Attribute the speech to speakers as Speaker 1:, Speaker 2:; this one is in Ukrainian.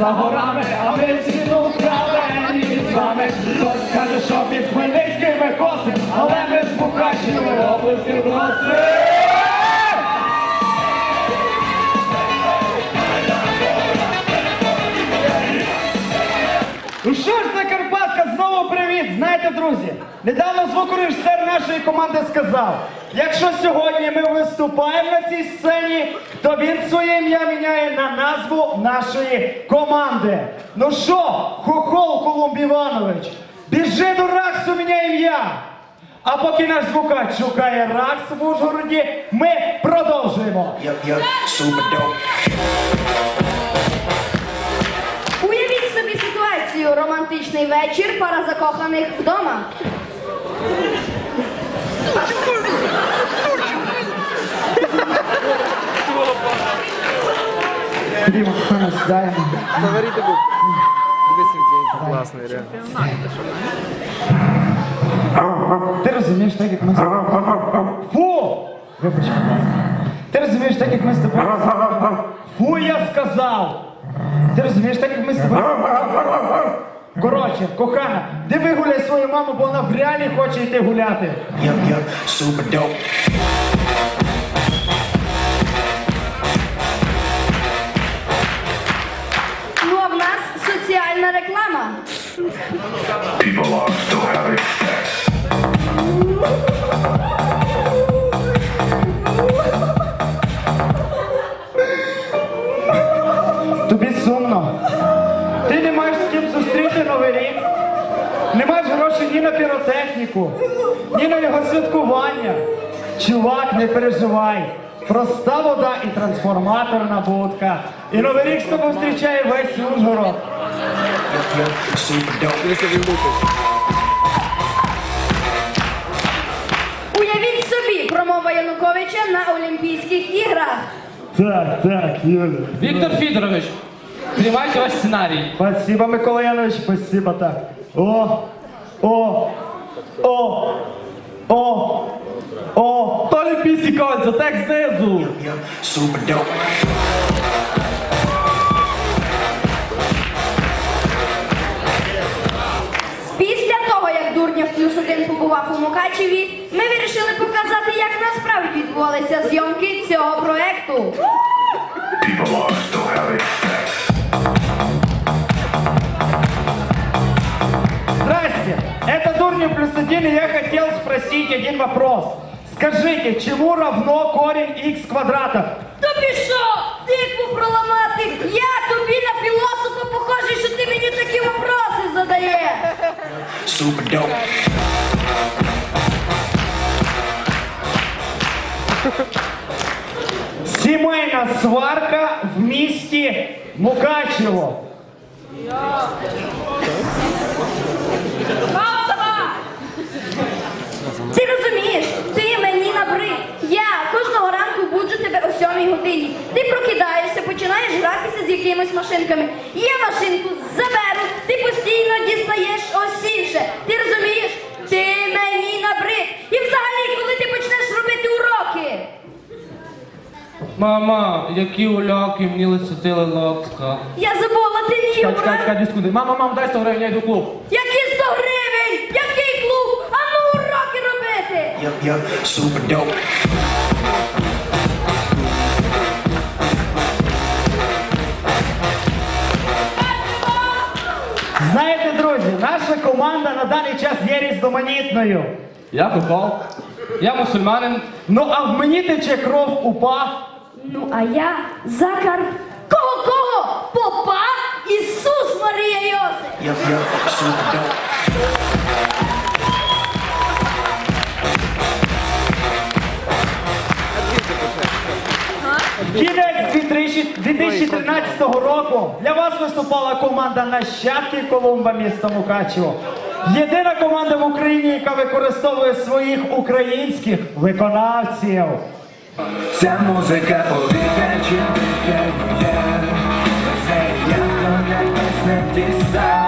Speaker 1: за горами, а ми всі тут вкралені з вами. Хтось каже, що під Хмельницькими коси, але ми з Мукачевої області просимо.
Speaker 2: Ну що ж, Закарпатка, знову привіт! Знаєте, друзі, недавно звукорежисер нашої команди сказав, якщо сьогодні ми виступаємо на цій сцені, то він своє ім'я міняє на назву нашої команди. Ну що, Хохол Колумб Іванович, біжи до Раксу, міняй ім'я! А поки наш звукач шукає Ракс в Ужгороді, ми продовжуємо.
Speaker 3: Уявіть собі ситуацію. Романтичний вечір, пара закоханих вдома.
Speaker 2: Кохана, сідаємо.
Speaker 4: Говорите був. Класний, реально.
Speaker 2: Ти розумієш, так як ми з Фу! Вибач. Ти розумієш, так як ми з тобою. Фу, я сказав! Ти розумієш, так як ми з тобою. Коротше, кохана, ти вигуляй свою маму, бо вона в реалі хоче йти гуляти.
Speaker 5: Yup, yup, super
Speaker 2: Тобі сумно. Ти не маєш з ким зустріти новий рік. Не маєш грошей на піротехніку, ні на його святкування. Чувак, не переживай. Проста вода і трансформаторна будка. І новий рік з тобою зустрічає весь Ужгород.
Speaker 3: Уявіть собі промова Януковича на Олімпійських іграх.
Speaker 2: Так, так, Юля.
Speaker 1: Віктор Федорович, приймайте ваш сценарій.
Speaker 2: Спасибо, Микола Янович, спасибо так. О, о, о, о, о.
Speaker 1: То Олімпійські кольця, текст знизу.
Speaker 5: Super dope.
Speaker 3: Побував у Мукачеві, ми вирішили показати, як насправді відбувалися зйомки цього проекту.
Speaker 2: Здрасте, это Дурнев плюс один, и я хотел спросить один вопрос. Скажите, чему равно корень х квадрата?
Speaker 3: Тобі що, тикву проламати? Я тобі на філософа похожий, що ти мені такі вопроси задаєш.
Speaker 5: Super dope.
Speaker 2: Сімейна сварка в місті Мукачево.
Speaker 3: Ти розумієш, ти мені набрид. Я кожного ранку буджу тебе о сьомій годині. Ти прокидаєшся, починаєш гратися з якимись машинками. Я машинку заберу, ти постійно дістаєш ось інше. Ти розумієш? Ти мені набрид. І взагалі, коли ти почнеш робити уроки?
Speaker 1: Мама, які уляки мені лисотили локска.
Speaker 3: Я забула, ти ні,
Speaker 1: Чекай, чекай, чекай, дискуди. Мама, мам, дай 100 гривень, я йду в клуб.
Speaker 3: Які 100 гривень? Який клуб? А ну уроки робити!
Speaker 5: Yup, yup, super dope.
Speaker 2: Знаєте, друзі, наша команда на даний час є різноманітною.
Speaker 1: Я кохол. Я мусульманин.
Speaker 2: Ну а в мені тече кров упа.
Speaker 3: Ну, а я Закар. Кого кого? Попа? Ісус Марія!
Speaker 5: Yup, yup, super dope.
Speaker 2: Кінець 2000 2013 року для вас виступала команда Нащадки Колумба міста Мукачево. Єдина команда в Україні, яка використовує своїх українських виконавців.
Speaker 6: Ця музика повітря чим дихає. Це я як без ті сам.